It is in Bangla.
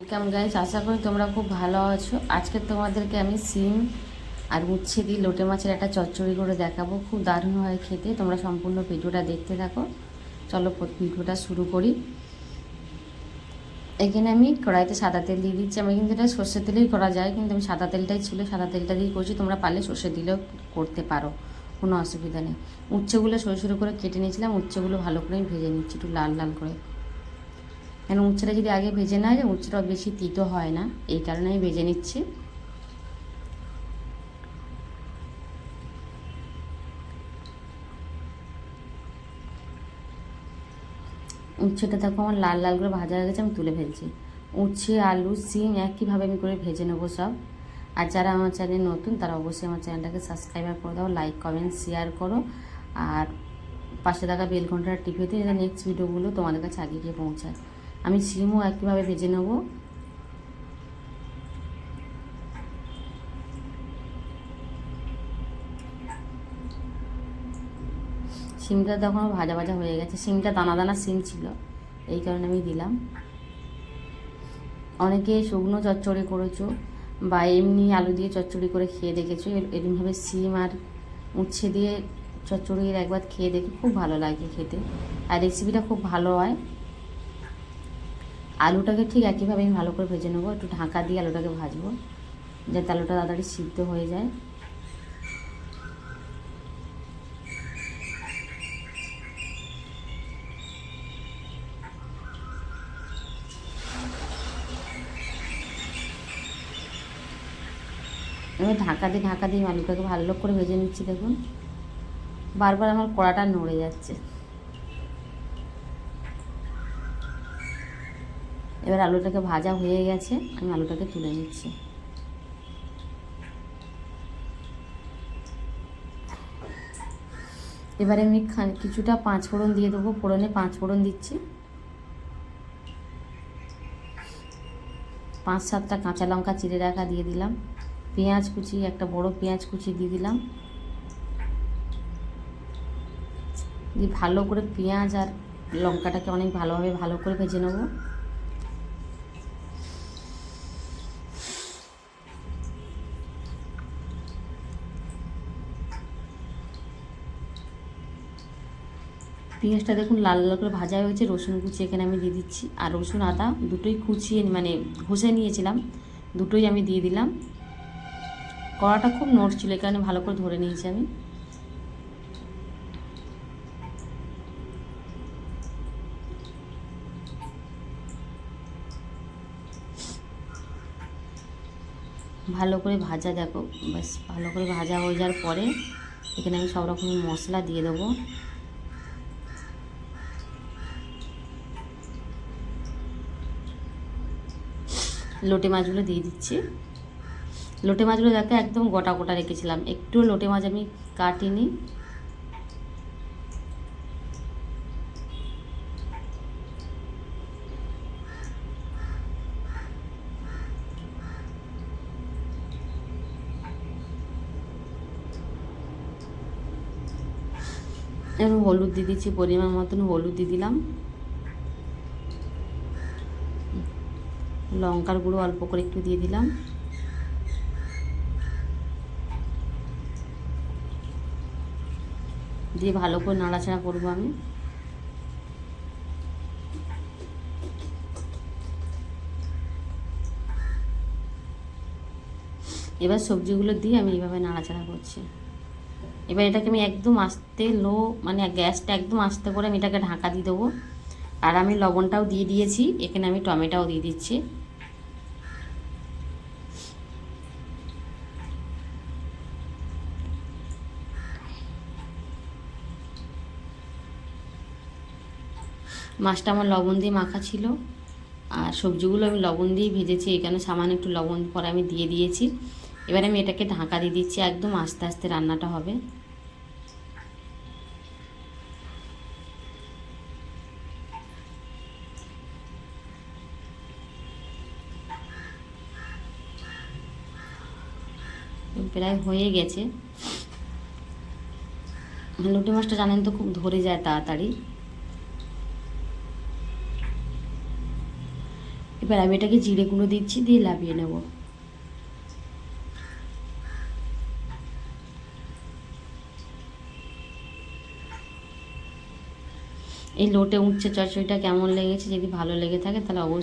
ওয়েলকাম গাইজ আশা করি তোমরা খুব ভালো আছো। আজকে তোমাদেরকে আমি সিম আর উচ্ছে দিয়ে লোটে মাছের একটা চচ্চড়ি করে দেখাবো। খুব দারুণ হয় খেতে, তোমরা সম্পূর্ণ ভিডিওটা দেখতে থাকো। চলো ভিডিওটা শুরু করি। এখানে আমি কড়াইতে সাদা তেল দিয়ে দিচ্ছি। আমি কিন্তু এটা সর্ষের তেলেই করা যায়, কিন্তু আমি সাদা তেলটাই ছিল, সাদা তেলটা দিয়ে করছি তোমরা পারলে সর্ষে দিলেও করতে পারো, কোনো অসুবিধা নেই। উচ্ছেগুলো সরু সরু করে কেটে নিয়েছিলাম, উচ্ছেগুলো ভালো করে ভেজে নিচ্ছি, একটু লাল লাল করে। কেন উচ্ছেটা যদি আগে ভেজে না যায়, উচ্ছেটা বেশি তিতো হয় না। এই কারণে আমি ভেজে নিচ্ছি। উচ্ছেটা দেখো আমার লাল লাল করে ভাজা হয়ে গেছে, আমি তুলে ফেলছি। উচ্ছে, আলু সিম একইভাবে আমি করে ভেজে নেব সব। আর যারা আমার চ্যানেল নতুন, তারা অবশ্যই আমার চ্যানেলটাকে সাবস্ক্রাইব করে দাও, লাইক, কমেন্ট, শেয়ার করো। আর পাশে থাকা বেল ঘন্টাটা টিপে দিয়ে নেক্সট ভিডিওগুলো তোমাদের কাছে আগে গিয়ে পৌঁছায়। আমি সিমও একইভাবে ভেজে নেব। সিমটা তখন ভাজা ভাজা হয়ে গেছে। সিমটা দানা দানা সিম ছিল, এই কারণে আমি দিলাম। অনেকে শুকনো চচ্চড়ি করেছ বা এমনি আলু দিয়ে চচ্চড়ি করে খেয়ে দেখেছ, এর- এরকমভাবে সিম আর উচ্ছে দিয়ে চচ্চড়ির একবার খেয়ে দেখে খুব ভালো লাগে খেতে। আর রেসিপিটা খুব ভালো হয়। আলুটাকে ঠিক একইভাবে আমি ভালো করে ভেজে নেব। একটু ঢাকা দিয়ে আলুটাকে ভাজবো, যাতে আলুটা তাড়াতাড়ি সিদ্ধ হয়ে যায়। এবার ঢাকা দিয়ে ঢাকা দিয়ে আলুটাকে ভালো করে ভেজে নিচ্ছি, দেখুন। বারবার আমার কড়াটা নড়ে যাচ্ছে। এবার আলুটাকে ভাজা হয়ে গেছে, আমি আলুটাকে তুলে নিচ্ছি। এবারে আমি কিছুটা পাঁচ ফোড়ন দিয়ে দেবো, ফোড়নে পাঁচ ফোড়ন দিচ্ছি। পাঁচ সাতটা কাঁচা লঙ্কা চিড়ে রাখা দিয়ে দিলাম। পেঁয়াজ কুচি, একটা বড় পেঁয়াজ কুচি দিয়ে দিলাম। দিয়ে ভালো করে পেঁয়াজ আর লঙ্কাটাকে অনেক ভালোভাবে ভালো করে ভেজে নেব। পেঁয়াজটা দেখুন লাল লাল করে ভাজা হয়েছে, রসুন কুচি এখানে আমি দিয়ে দিচ্ছি। আর রসুন আদা দুটোই কুচিয়ে মানে ঘষে নিয়েছিলাম, দুটোই আমি দিয়ে দিলাম। কড়াটা খুব নড়ছিল এখানে ভালো করে ধরে নিয়েছি আমি। ভালো করে ভাজা দেখো, ব্যাস ভালো করে ভাজা হয়ে যাওয়ার পরে এখানে আমি সব রকমের মশলা দিয়ে দেবো। লোটে মাছগুলো দিয়ে দিচ্ছি। লোটে মাছগুলো দেখো একদম গোটা গোটা রেখেছিলাম। একটু লোটে মাছ আমি কাটিনি। এবং হলুদ দিয়ে দিচ্ছি, পরিমাণ মতন হলুদ দিয়ে দিলাম। লঙ্কার গুঁড়ো অল্প করে একটু দিয়ে দিলাম। দিয়ে ভালো করে নাড়াচাড়া করব আমি। এবার সবজিগুলো দিয়ে আমি এইভাবে নাড়াচাড়া করছি। এবার এটাকে আমি একদম আস্তে লো মানে গ্যাসটা একদম আস্তে করে আমি এটাকে ঢাকা দিয়ে দেবো। আর আমি লবণটাও দিয়ে দিয়েছি, এখানে আমি টমেটোও দিয়ে দিচ্ছি। মাছটা আমার লবণ দিয়ে মাখা ছিল। আর সবজিগুলো আমি লবণ দিয়ে ভেজেছি এখানে সামান্য একটু লবণ পরে আমি দিয়ে দিয়েছি। এবার আমি এটাকে ঢাকা দিয়ে দিচ্ছি, একদম আস্তে আস্তে রান্নাটা হবে। প্রায় হয়ে গেছে। লুটি মাছটা জানেন তো খুব ধরে যায় তাড়াতাড়ি। এবার আমি এটাকে জিরে গুঁড়ো দিচ্ছি, দিয়ে লাভিয়ে নেব। এই লোটে উচ্ছে চচ্চড়িটা কেমন লেগেছে, যদি ভালো লেগে থাকে, তাহলে অবশ্যই